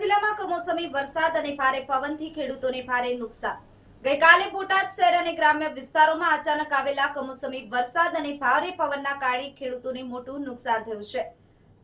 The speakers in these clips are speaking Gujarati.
જિલ્લામાં કમોસમી વરસાદ અને ભારે પવનથી ખેડૂતોને ભારે નુકસાન. ગઈકાલે બોટાદ શહેર અને ગ્રામ્ય વિસ્તારોમાં અચાનક આવેલા કમોસમી વરસાદ અને ભારે પવનના કારણે ખેડૂતોને મોટું નુકસાન થયું છે.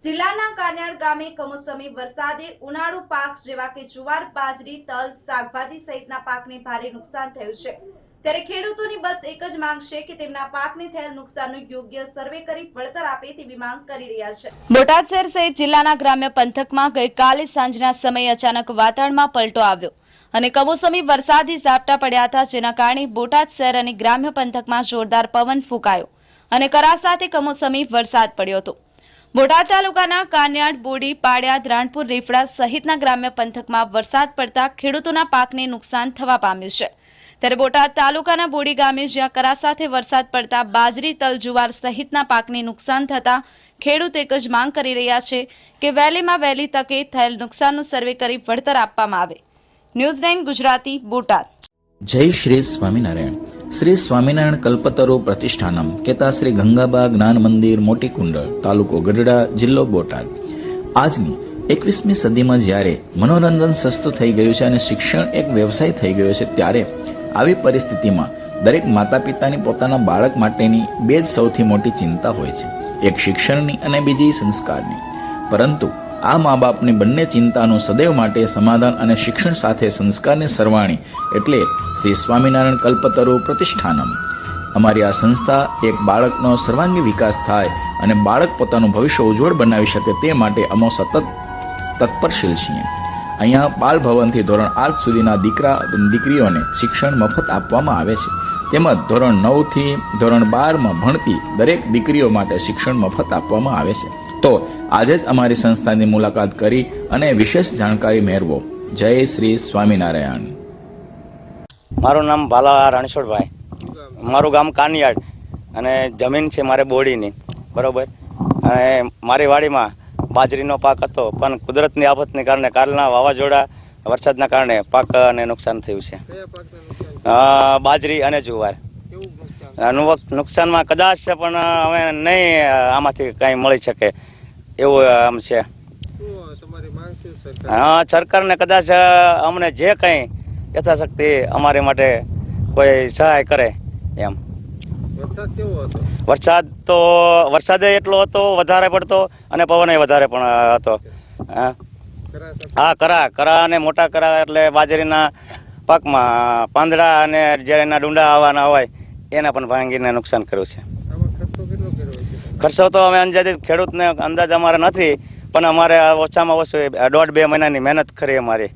જિલ્લાના કાન્યાડ ગામે કમોસમી વરસાદે ઉનાળુ પાક જેવા કે જુવાર, બાજરી, તલ, શાકભાજી સહિતના પાકને ભારે નુકસાન થયું છે. ત્યારે ખેડૂતોની બસ એક જ માંગ છે કે તેમના પાકને થયેલ નુકસાનનું યોગ્ય સર્વે કરી વળતર આપે તેવી માંગ કરી રહ્યા છે. બોટાદ શહેર સહિત જિલ્લાના ગ્રામ્ય પંથકમાં ગઈકાલે સાંજના સમયે અચાનક વાતાવરણમાં પલટો આવ્યો અને કમોસમી વરસાદી ઝાપટા પડ્યા હતા, જેના કારણે બોટાદ શહેર અને ગ્રામ્ય પંથકમાં જોરદાર પવન ફૂંકાયો અને કરા સાથે કમોસમી વરસાદ પડ્યો હતો. બોટાદ તાલુકાના કાન્યાડ, બોડી પાડિયાદ રાણપુર રીફડા સહિતના ગ્રામ્ય પંથકમાં વરસાદ પડતા ખેડૂતોના પાકને નુકસાન થવા પામ્યું છે. ત્યારે બોટાદ તાલુકાના બોડી ગામે જ્યાં કરા સાથે વરસાદ પડતા બાજરી, તલ, જુવાર સહિતના પાકને નુકસાન થતા ખેડૂત એક જ માંગ કરી રહ્યા છે કે વહેલીમાં વહેલી તકે થયેલ નુકસાનનું સર્વે કરી વળતર આપવામાં આવે. News nine Gujarati, Botad. જય શ્રી સ્વામિનારાયણ. શ્રી સ્વામિનારાયણ કલ્પતરુ પ્રતિષ્ઠાનમ. કેતા શ્રી ગંગાબા જ્ઞાન મંદિર, મોટી કુંડળ, તાલુકો ગઢડા, જિલ્લો બોટાદ. આજની એકવીસમી સદીમાં જ્યારે મનોરંજન સસ્તું થઈ ગયું છે અને શિક્ષણ એક વ્યવસાય થઈ ગયો છે, ત્યારે આવી પરિસ્થિતિમાં દરેક માતા પિતાની પોતાના બાળક માટેની બે જ સૌથી મોટી ચિંતા હોય છે. એક શિક્ષણની અને બીજી સંસ્કારની. પરંતુ આ મા બાપની બંને ચિંતાનું સદૈવ માટે સમાધાન અને શિક્ષણ સાથે સંસ્કારની સરવાણી એટલે શ્રી સ્વામિનારાયણ કલ્પતરુ પ્રતિષ્ઠાનમ. અમારી આ સંસ્થા એક બાળકનો સર્વાંગી વિકાસ થાય અને બાળક પોતાનું ભવિષ્ય ઉજ્જવળ બનાવી શકે તે માટે અમો સતત તત્પરશીલ છીએ. અહીંયા બાલભવનથી ધોરણ આઠ સુધીના દીકરા, દીકરીઓને શિક્ષણ મફત આપવામાં આવે છે. તેમજ ધોરણ નવથી ધોરણ બારમાં ભણતી દરેક દીકરીઓ માટે શિક્ષણ મફત આપવામાં આવે છે. તો આજે જ અમારી સંસ્થાની મુલાકાત કરી અને વિશેષ જાણકારી મેળવો. જય શ્રી સ્વામિનારાયણ. મારું નામ ભાલા રણછોડભાઈ. મારું ગામ કાનિયાડ અને જમીન છે મારે બોડીની. બરોબર? અને મારી વાડીમાં બાજરીનો પાક હતો પણ કુદરતની આફતને કારણે કાલના વાવાઝોડા વરસાદના કારણે પાકને નુકસાન થયું? છે બાજરી અને જુવાર. નુકસાનમાં કદાચ છે પણ હવે નહીં આમાંથી કંઈ મળી શકે એવું આમ છે. હા સરકારને? કદાચ અમને જે કંઈ યથાશક્તિ અમારી માટે કોઈ સહાય કરે એમ. વરસાદ કેવો હતો? વરસાદ તો વરસાદે એટલો હતો વધારે પડતો અને પવન વધારે પણ હતો. હા. કરા કરા કરા અને મોટા કરા એટલે બાજરીના પાકમાં પાંદડા અને જ્યારે એના ડુંડા આવવાના હોય એના પણ ભાંગીને નુકસાન કર્યું છે. ખર્ચો કેટલો કર્યો છે? ખર્ચો તો અમે અંદાજિત ખેડૂતને અંદાજ અમારે નથી પણ અમારે ઓછામાં ઓછું દોઢ બે મહિનાની મહેનત ખરી અમારી.